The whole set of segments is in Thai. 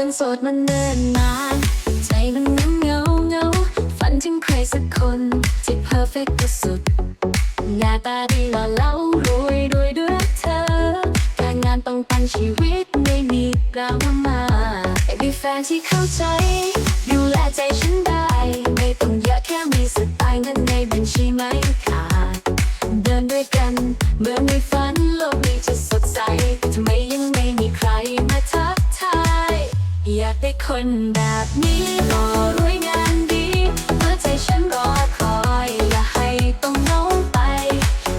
จนสดมันเนิ่นนาน ใจมันเงาเงาเงาฝันถึงใครสักคนที่เพอร์เฟกต์ที่สุด หน้าตาดีหล่อเหลารวยรวยด้วยเธอ การงานต้องปังชีวิตไม่มีดราม่าอยามีแฟนที่เข้าใจ ดูแลใจฉันได้ ไม่ต้องเยอะแค่มีสไตล์เงินในบัญชีไม่ขาดเดินด้วยกันเหมื่อนในฝันโลกนี้จะสดใสแต่ทำไมยัง ได้คนแบบนี้รอรวยงานดีเมื่อใจฉันรอคอย อย่าให้ต้องน้องไป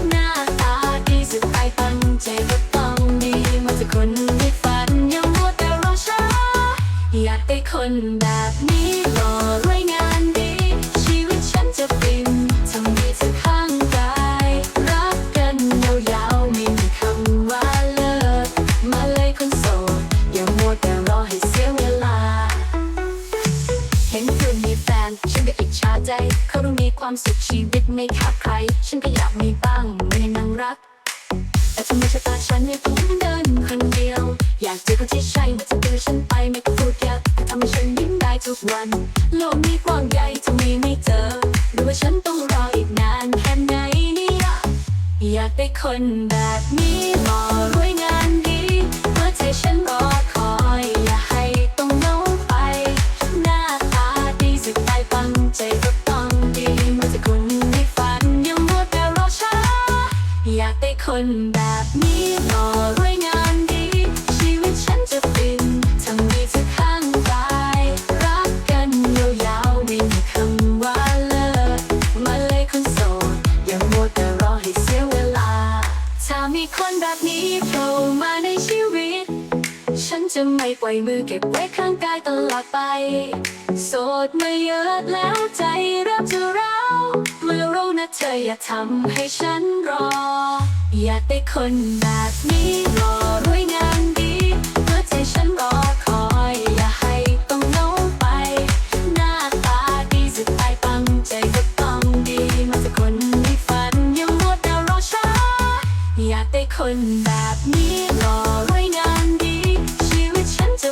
หน้าตาดีสุดไปตั้งใจก็ต้องดีมาจากคนที่ฝันยังมัวแต่รอช้าอยากได้คนแบบนี้รอ เขาดูมีความสุขชีวิตไม่ขาดใคร ฉันก็อยากมีบ้างไม่นังรัก แต่ทำไมชะตาฉันไม่ต้องเดินคนเดียว อยากเจอคนที่ใช่มาจะ đưa ฉันไปไม่ต้องพูดเยอะแต่ทำให้ฉันยิ้มได้ทุกวัน โลกนี้กว้างใหญ่ทำไมไม่เจอ หรือว่าฉันต้องรออีกนานแค่ไหนเนี่ยอยากได้คนแบบนี้รอรวยงานดีเมื่อใจฉันรอ คนแบบนี้รอรวยงานดี ชีวิตฉันจะฟินถ้ามีเธอข้างกายรักกันยาวๆไม่มีคำว่าเลิกมาเลยคนโสดอย่ามัวแต่รอให้เสียเวลา ถ้ามีคนแบบนี้โผล่มาในชีวิต ฉันจะไม่ปล่อยมือเก็บไว้ข้างกายตลอดไป โสดมาเยอะแล้วใจเริ่มจะร้าวเมื่อรู้นะเธออย่าทำให้ฉันรอ อยากได้คนแบบนี้รอรวยงานดีเมื่อใจฉันรอคอย อย่าให้ต้องเงาไป หน้าตาดีสุดท้ายปังใจก็ต้องดีมาจากคนในฝันยังหมดแต่รอช้าอยากได้คนแบบนี้รอรวยงานดี ชีวิตฉันจะ